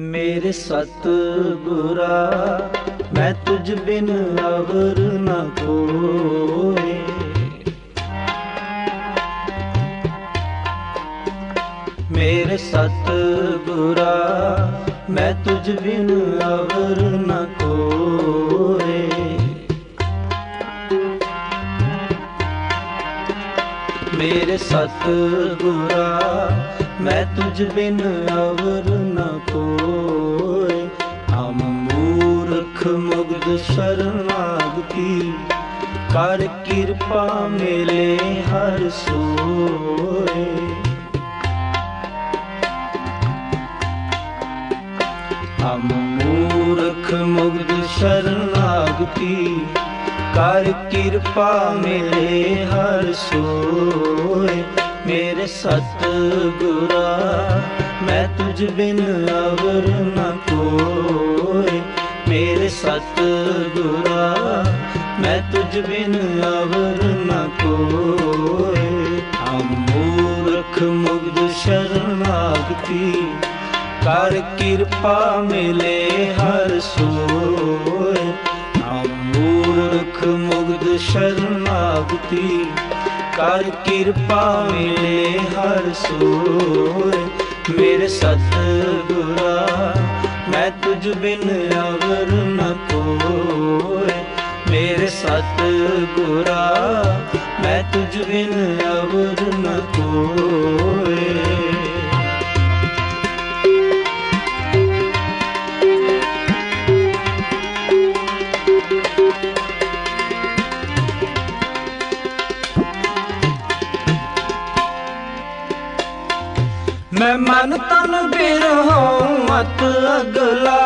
ਮੇਰੇ ਸਤਿਗੁਰਾ, ਮੈਂ ਤੁਝ ਬਿਨ ਅਵਰ ਨ ਕੋਏ। ਮੇਰੇ ਸਤਿਗੁਰਾ, ਮੈਂ ਤੁਝ ਬਿਨ ਅਵਰ ਨ ਕੋਏ। ਮੇਰੇ ਸਤਿਗੁਰਾ ਮੈਂ ਤੁਝ ਬਿਨ ਅਵਰ ਨ ਕੋਏ ਹਮ ਮੂਰਖ ਮੁਗਧ ਸ਼ਰਨਾਗਤੀ ਕਰ ਕਿਰਪਾ ਮੇਲੇ ਹਰ ਸੋਏ। ਹਮ ਮੂਰਖ ਮੁਗਧ ਸ਼ਰਨਾਗਤੀ ਕਰ ਕਿਰਪਾ ਮੇਰੇ ਹਰ ਸੋਏ। ਮੇਰੇ ਸਤਿਗੁਰਾ, ਮੈਂ ਤੁਝ ਬਿਨ ਅਵਰ ਨ ਕੋਏ ਮੇਰੇ ਸਤਿਗੁਰਾ, ਮੈਂ ਤੁਝ ਬਿਨ ਅਵਰ ਨ ਕੋਏ ਹਮ ਮੂਰਖ ਮੁਗਧ ਸ਼ਰਨਾਗਤੀ, ਕਰ ਕਿਰਪਾ ਮਿਲੇ ਹਰ ਸੋਏ। ਹਮ ਮੂਰਖ ਮੁਗਧ ਸ਼ਰਨਾਗਤੀ ਕਰ ਕਿਰਪਾ ਮਿਲੇ ਹਰ ਸੋਏ ਮੇਰੇ ਸਤਿਗੁਰਾ, ਮੈਂ ਤੁਝ ਬਿਨ ਅਵਰ ਨ ਕੋਏ ਮੇਰੇ ਸਤਿਗੁਰਾ, ਮੈਂ ਤੁਝ ਬਿਨ ਅਵਰ ਨ ਮੈਂ ਮਨ ਤਨ ਬਿਰਹੋਂ ਮਤ ਅਗਲਾ